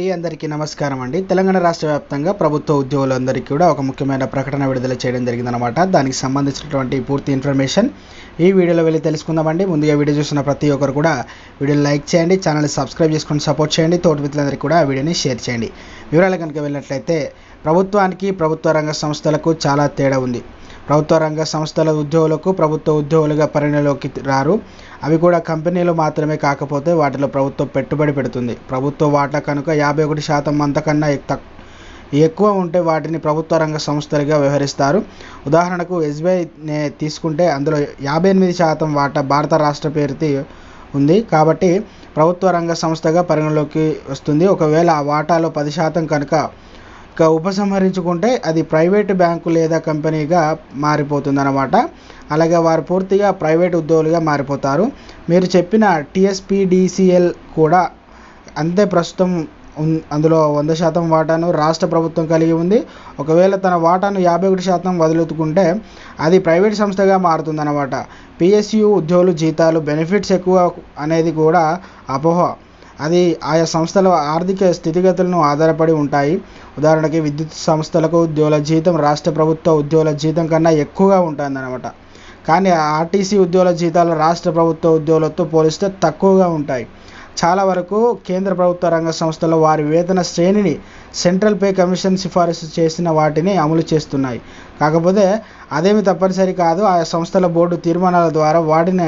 అండి. అందరికీ నమస్కారం అండి. తెలంగాణ రాష్ట్ర వ్యాప్తంగా ప్రభుత్వ ఉద్యోగులందరికీ కూడా ఒక ముఖ్యమైన ప్రకటన విడుదల చేయడం జరిగిందనమాట దానికి సంబంధించినటువంటి పూర్తి ఇన్ఫర్మేషన్ ఈ వీడియోలో వెళ్ళి తెలుసుకుందామండి ముందుగా వీడియో చూసిన ప్రతి ఒక్కరు కూడా వీడియోని లైక్ చేయండి ఛానల్ని సబ్స్క్రైబ్ చేసుకొని సపోర్ట్ చేయండి. తోటి మిత్రులందరికీ కూడా ఆ వీడియోని షేర్ చేయండి. వివరాలు కనుక వెళ్ళినట్లయితే ప్రభుత్వానికి ప్రభుత్వ రంగ సంస్థలకు చాలా తేడా ఉంది. ప్రభుత్వ రంగ సంస్థల ఉద్యోగులకు ప్రభుత్వ ఉద్యోగులుగా పరిగణలోకి రారు. అవి కూడా కంపెనీలు మాత్రమే కాకపోతే వాటిలో ప్రభుత్వం పెట్టుబడి పెడుతుంది. ప్రభుత్వ వాటా కనుక యాభై ఒకటి శాతం అంతకన్నా తక్ ఎక్కువ ఉంటే వాటిని ప్రభుత్వ రంగ సంస్థలుగా వ్యవహరిస్తారు. ఉదాహరణకు ఎస్బీఐ నే తీసుకుంటే అందులో యాభై ఎనిమిది శాతం వాటా భారత రాష్ట్ర పేరుతి ఉంది. కాబట్టి ప్రభుత్వ రంగ సంస్థగా పరిగణలోకి వస్తుంది. ఒకవేళ ఆ వాటాలో పది శాతం కనుక ఉపసంహరించుకుంటే అది ప్రైవేటు బ్యాంకు లేదా కంపెనీగా మారిపోతుంది అనమాట అలాగే వారు పూర్తిగా ప్రైవేట్ ఉద్యోగులుగా మారిపోతారు. మీరు చెప్పిన టిఎస్పిడిసిఎల్ కూడా అంతే ప్రస్తుతం అందులో వంద శాతం వాటాను రాష్ట్ర ప్రభుత్వం కలిగి ఉంది. ఒకవేళ తన వాటాను యాభై ఒకటి శాతం వదులుతుకుంటే అది ప్రైవేట్ సంస్థగా మారుతుంది అనమాట పిఎస్యు ఉద్యోగులు జీతాలు బెనిఫిట్స్ ఎక్కువ అనేది కూడా అపోహ. అది ఆయా సంస్థల ఆర్థిక స్థితిగతులను ఆధారపడి ఉంటాయి. ఉదాహరణకి విద్యుత్ సంస్థలకు ఉద్యోగుల జీతం రాష్ట్ర ప్రభుత్వ ఉద్యోగుల జీతం కన్నా ఎక్కువగా ఉంటుందన్నమాట. కానీ ఆర్టీసీ ఉద్యోగుల జీతాలు రాష్ట్ర ప్రభుత్వ ఉద్యోగులతో పోలిస్తే తక్కువగా ఉంటాయి. చాలా వరకు కేంద్ర ప్రభుత్వ రంగ సంస్థలు వారి వేతన శ్రేణిని సెంట్రల్ పే కమిషన్ సిఫారసు చేసిన వాటిని అమలు చేస్తున్నాయి. కాకపోతే అదేమి తప్పనిసరి కాదు ఆయా సంస్థల బోర్డు తీర్మానాల ద్వారా వాటిని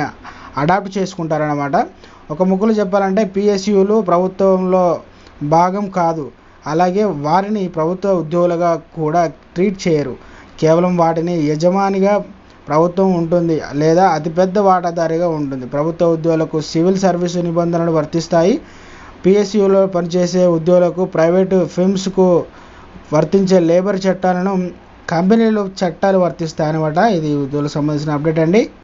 అడాప్ట్ చేసుకుంటారనమాట ఒక ముగ్గులు చెప్పాలంటే పిఎస్యులు ప్రభుత్వంలో భాగం కాదు. అలాగే వారిని ప్రభుత్వ ఉద్యోగులుగా కూడా ట్రీట్ చేయరు. కేవలం వాటిని యజమానిగా ప్రభుత్వం ఉంటుంది లేదా అతిపెద్ద వాటాదారిగా ఉంటుంది. ప్రభుత్వ ఉద్యోగులకు సివిల్ సర్వీసు నిబంధనలు వర్తిస్తాయి. పిఎస్యులో పనిచేసే ఉద్యోగులకు ప్రైవేటు ఫిమ్స్కు వర్తించే లేబర్ చట్టాలను కంపెనీలు చట్టాలు వర్తిస్తాయి అనమాట ఇది ఉద్యోగులకు సంబంధించిన అప్డేట్ అండి.